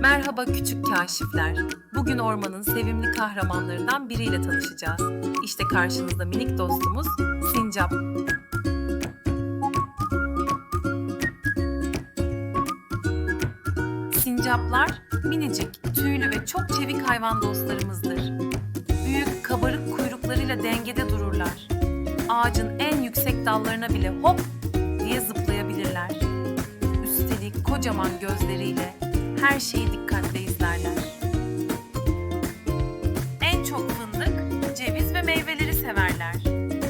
Merhaba küçük kaşifler. Bugün ormanın sevimli kahramanlarından biriyle tanışacağız. İşte karşınızda minik dostumuz Sincap. Sincaplar minicik, tüylü ve çok çevik hayvan dostlarımızdır. Büyük, kabarık kuyruklarıyla dengede dururlar. Ağacın en yüksek dallarına bile hop diye zıplayabilirler. Üstelik kocaman gözleriyle her şeyi dikkatle izlerler. En çok fındık, ceviz ve meyveleri severler.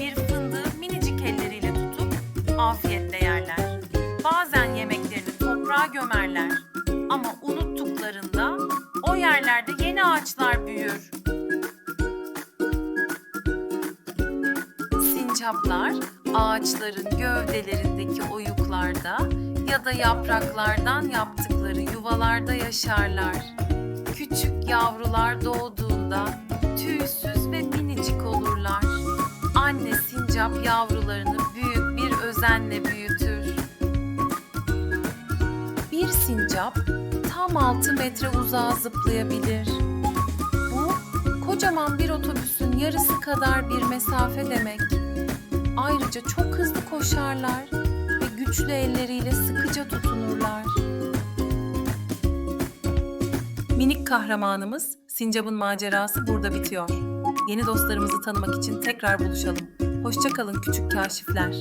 Bir fındığı minicik elleriyle tutup afiyetle yerler. Bazen yemeklerini toprağa gömerler. Ama unuttuklarında o yerlerde yeni ağaçlar büyür. Sincaplar ağaçların gövdelerindeki oyuklarda ya da yapraklardan yaptıkları yuvalarda yaşarlar. Küçük yavrular doğduğunda tüysüz ve minicik olurlar. Anne sincap yavrularını büyük bir özenle büyütür. Bir sincap tam 6 metre uzağa zıplayabilir. Bu kocaman bir otobüsün yarısı kadar bir mesafe demek. Ayrıca çok hızlı koşarlar ve güçlü elleriyle sıkıca Minik kahramanımız Sincap'ın macerası burada bitiyor. Yeni dostlarımızı tanımak için tekrar buluşalım. Hoşçakalın küçük kaşifler.